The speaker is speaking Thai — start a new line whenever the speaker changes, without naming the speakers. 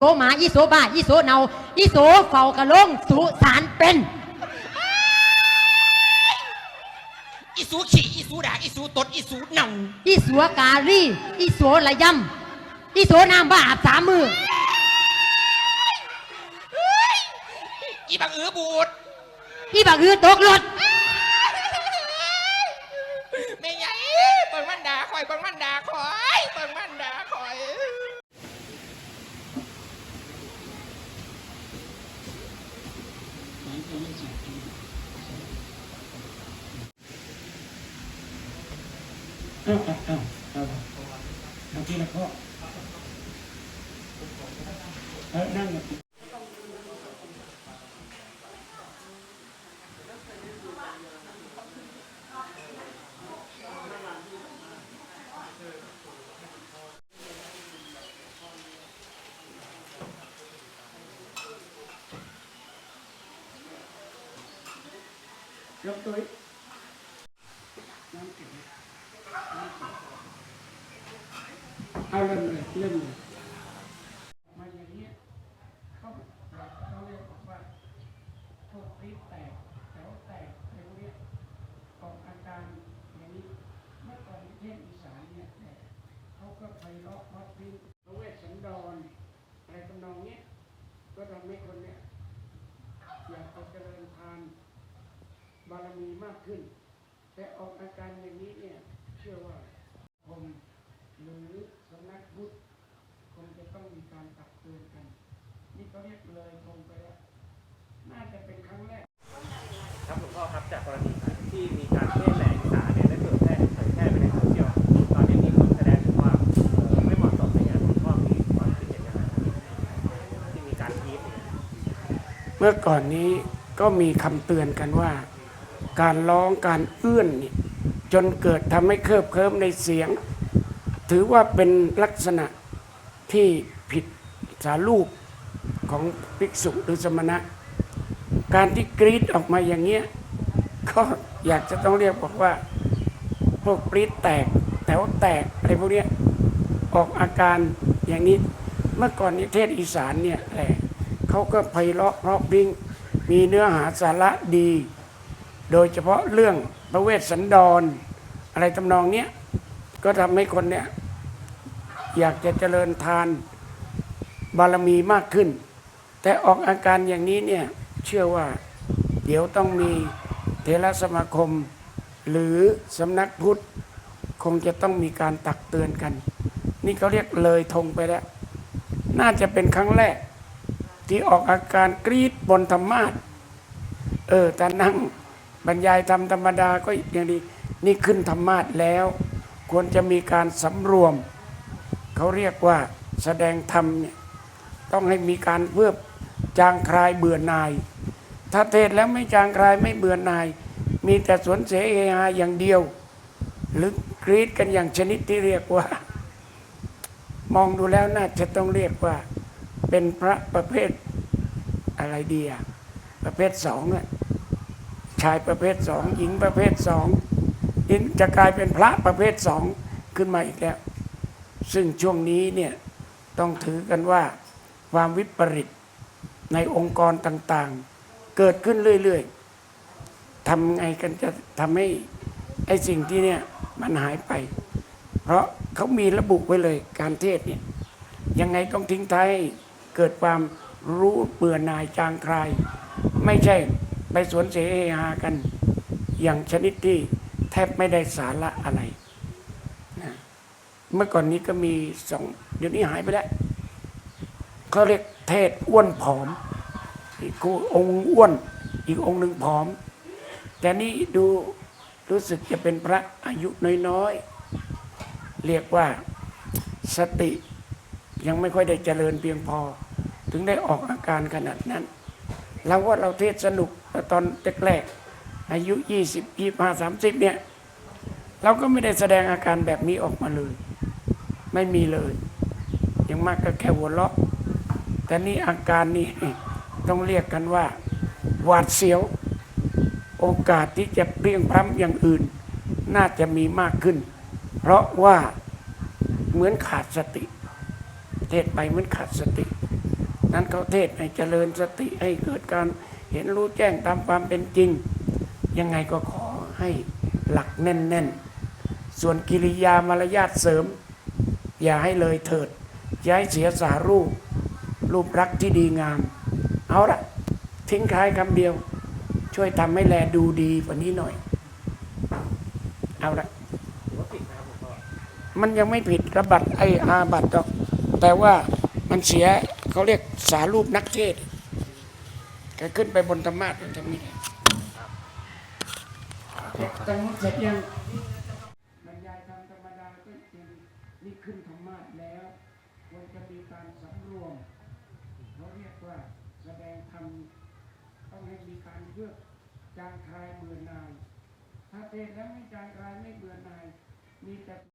โสหมาอีโสบ้าอีโสเนาอีโสเฝ้ากระโลงสุสานเป็น
อีสูขี่อีสูด่าอีสูตดอีสูเน่า
อีสัวกาลีอีโสระยำอีโสน้ำบ้าอาบสามมือ
อีบังเอือบูด
อีบักอือตกรถ
แม่ใหญ่เปิงมันด่าคอยเปิงมันด่าคอยเปิงมันด่าคอย
เอาเอาเอาเอาเอาทีละข้อเออนั่ง ยกตัวอีกน้ำเก็บเอาเริ่มเลยเริ่มเลยมาอย่างเงี้ยเขาเขาเรียกว่าพวกปรีดแตกแถวแตกอะไรพวกเนี้ยออกอาการอย่างนี้เมื่อก่อนประเทศอีสานเนี่ยแต่เขาก็ไปเลาะวัดพิงพระเวสสันดรอะไรทำนองเนี้ยก็ทำให้คนเนี้ยอยากจะเจริญทาน บารมีมากขึ้น แต่ออกอาการอย่างนี้เนี่ย เชื่อว่าผมหรือสำนักพุทธคงจะต้องมีการตักเตือนกัน นี่เขาเรียกเลยคงไปแล้วน่าจะเป็นครั้งแรก
ครับหลวงพ่อครับจากกรณีที่มีการเทศแหล่อีสานเนี่ยได้เผยแพร่เผยแพร่ไปในโซเชียลตอนนี้มีคนแสดงถึงว่าเอ่อไม่เหมาะสมในงานหลวงพ่อมีความคิดเห็นยังไงที่มีการทีฟเนี่ย
เมื่อก่อนนี้ก็มีคำเตือนกันว่า การร้องการเอื้อนนี่จนเกิดทำให้เคิบเคลิ้มในเสียง ถือว่าเป็นลักษณะที่ผิดสารูปของภิกษุหรือสมณะ การที่กรีดออกมาอย่างเงี้ยก็อยากจะต้องเรียกบอกว่า พวกปรีดแตกแถวแตกอะไรพวกเนี้ยออกอาการอย่างนี้เมื่อก่อนนิเทศอีสานเนี่ยแหละเขาก็ไพเราะเพราะพริ้งมีเนื้อหาสาระดี โดยเฉพาะเรื่องพระเวสสันดรอะไรทำนองเนี้ยก็ทำให้คนเนี่ยอยากจะเจริญทานบารมีมากขึ้น แต่ออกอาการอย่างนี้เนี่ยเชื่อว่าเดี๋ยวต้องมีเทระสมาคม หรือสำนักพุทธคงจะต้องมีการตักเตือนกัน นี่เขาเรียกเลยธงไปแล้ว น่าจะเป็นครั้งแรก ที่ออกอาการกรีดบนธรรมาสเออแต่นั่ง บรรยายธรรมธรรมดาก็อย่างดีนี่ขึ้นธรรมาสแล้ว ควรจะมีการสำรวม เขาเรียกว่าแสดงธรรมเนี่ยต้องให้มีการเพื่อจางคลายเบื่อหน่าย ถ้าเทศแล้วไม่จางคลายไม่เบื่อหน่าย มีแต่สวนเสเฮฮาอย่างเดียว หรือกรีดกันอย่างชนิดที่เรียกว่า มองดูแล้วน่าจะต้องเรียกว่า เป็นพระประเภทอะไรดีอะประเภทสองอะ ชายประเภทสองหญิงประเภทสองนี่จะกลายเป็นพระประเภทสองขึ้นมาอีกแล้ว ซึ่งช่วงนี้เนี่ยต้องถือกันว่าความวิปริตในองค์กรต่างๆ เกิดขึ้นเรื่อยๆทำไงกันจะทำให้ไอ้สิ่งที่เนี่ยมันหายไป เพราะเขามีระบุไว้เลยการเทศเนี่ยยังไงต้องทิ้งท้ายเกิดความรู้เบื่อหน่ายจางคลาย ไม่ใช่ ไปสวนเสเฮฮากัน อย่างชนิดที่แทบไม่ได้สาระอะไรนะเมื่อก่อนนี้ก็มีสองเดี๋ยวนี้หายไปแล้วเขาเรียกเทศอ้วนผอม อีกคองค์อ้วน อีกองค์หนึ่งผอม แต่นี่ดูรู้สึกจะเป็นพระอายุน้อยๆ เรียกว่าสติยังไม่ค่อยได้เจริญเพียงพอ ถึงได้ออกอาการขนาดนั้น เราว่าเราเทศสนุกตอนแรกๆอายุ20 25 30เนี่ยเราก็ไม่ได้แสดงอาการแบบนี้ออกมาเลย ไม่มีเลยอยังมากก็แค่หัวเราะแต่นี่อาการนี่ต้องเรียกกันว่า หวาดเสียว โอกาสที่จะเพลียงพล้ำอย่างอื่น น่าจะมีมากขึ้น เพราะว่าเหมือนขาดสติ เทศไปเหมือนขาดสติ นั้นเขาเทศให้เจริญสติให้เกิดการเห็นรู้แจ้งตามความเป็นจริง ยังไงก็ขอให้หลักแน่นๆ ส่วนกิริยามารยาทเสริม อย่าให้เลยเถิดอย่าให้เสียสารูป รูปรักที่ดีงาม เอาละทิ้งท้ายคำเดียว ช่วยทำให้แลดูดีกว่านี้หน่อย เอาละมันยังไม่ผิดระบัดไออาบัตหรอก แต่ว่ามันเสีย เขาเรียกสารูปนักเทศแกขึ้นไปบนธรรมาสมันจะมีตังเสร็จยังบรรยายธรรมธรรมดาก็จริงนี่ขึ้นธรรมาสแล้วควรจะมีการสำรวมเขาเรียกว่าแสดงธรรมต้องให้มีการเลือกจางคลายเบื่อหน่าย ถ้าเทศแล้วไม่จางคลายไม่เบื่อหน่ายมีแต่